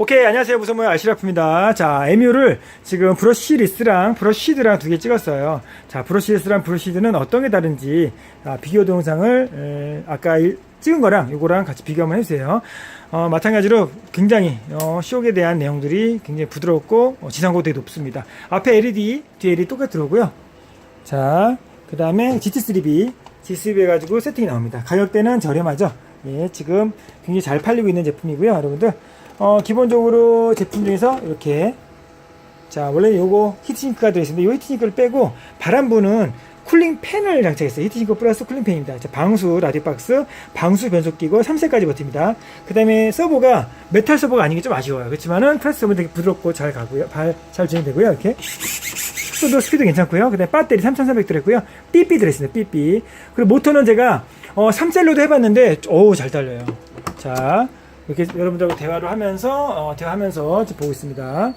오케이 안녕하세요. 무서모의 아시라프입니다. 자 MU를 지금 브러쉬 리스랑 브러쉬 시드랑 두 개 찍었어요. 자 브러쉬 리스랑 브러쉬 시드는 어떤 게 다른지 아, 비교 동영상을 에, 아까 일- 찍은 거랑 이거랑 같이 비교 한번 해주세요. 어, 마찬가지로 굉장히 어, 쇼에 대한 내용들이 굉장히 부드럽고 어, 지상고도 되게 높습니다. 앞에 LED 뒤에 LED 똑같이 들어오고요. 자그 다음에 GT3B GT3B 해가지고 세팅이 나옵니다. 가격대는 저렴하죠? 예, 지금 굉장히 잘 팔리고 있는 제품이고요 여러분들 어, 기본적으로 제품 중에서 이렇게 자 원래 요거 히트싱크가 들어있습니다 이 히트싱크를 빼고 바람 부는 쿨링 팬을 장착했어요 히트싱크 플러스 쿨링 팬입니다 자, 방수 라디박스 방수 변속기고 3세까지 버팁니다 그 다음에 서버가 메탈 서버가 아닌 게 좀 아쉬워요 그렇지만은 플라스틱 서버 되게 부드럽고 잘 가고요 발, 잘 진행되고요 이렇게 속도 스피드 괜찮고요. 그 다음에 배터리 3,400 들어있고요. 삐삐 들어있습니다. 삐삐. 그리고 모터는 제가 어, 3셀로도 해봤는데 어우 잘 달려요. 자 이렇게 여러분들하고 대화를 하면서 어, 대화하면서 보고 있습니다.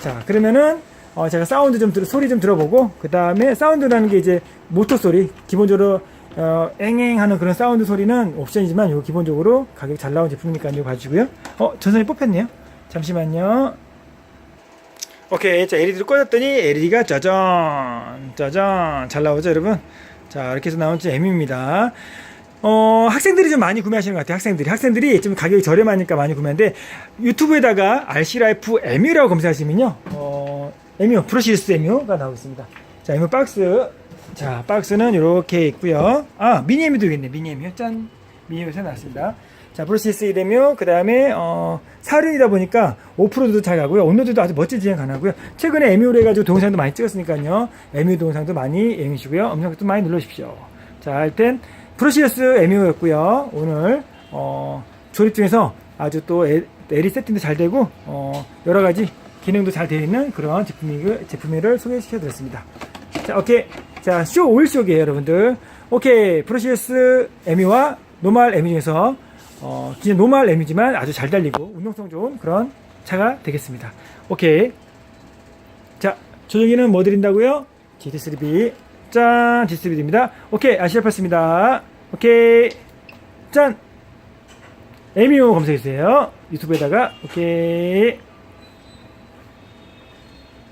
자 그러면은 어, 제가 사운드 좀 들, 소리 좀 들어보고 그 다음에 사운드라는 게 이제 모터 소리 기본적으로 어, 앵앵 하는 그런 사운드 소리는 옵션이지만 이거 기본적으로 가격 잘 나온 제품이니까 이거 봐주고요. 어 전선이 뽑혔네요. 잠시만요. 오케이 자 LED를 꺼졌더니 LED가 짜잔 짜잔 잘 나오죠 여러분 자 이렇게 해서 나온 M입니다 어 학생들이 좀 많이 구매하시는 것 같아요 학생들이 학생들이 좀 가격이 저렴하니까 많이 구매하는데 유튜브에다가 RC라이프 MU라고 검색하시면요 어 MU 브러시리스 MU가 나오고 있습니다 자 MU 박스 자 박스는 이렇게 있고요 아 미니 MU도 있겠네 미니 MU 짠 미니 MU 새로 나왔습니다 자, 브루시스 이데뮤, 그 다음에, 어, 사륜이다 보니까 오프로드도 잘 가고요. 온로드도 아주 멋진 진행 가능하고요. 최근에 에뮤를 해가지고 동영상도 많이 찍었으니까요. 에뮤 동영상도 많이 애용이시고요. 음성도 많이 눌러주십시오. 자, 하여 튼, 브루시스 에뮤였고요. 오늘, 어, 조립 중에서 아주 또 에, 에리 세팅도 잘 되고, 어, 여러 가지 기능도 잘 되어 있는 그런 제품이, 제품을 소개시켜 드렸습니다. 자, 오케이. 자, 쇼 오일 쇼이에요 여러분들. 오케이. 브러시스 에뮤와 노말 에뮤 중에서 어, 그냥 노멀 M이지만 아주 잘 달리고 운동성 좋은 그런 차가 되겠습니다. 오케이. 자, 조정이는 뭐 드린다고요? GT3B. 짠! GT3B입니다. 오케이. 아시아파스입니다. 오케이. 짠! 에미오 검색해주세요. 유튜브에다가. 오케이.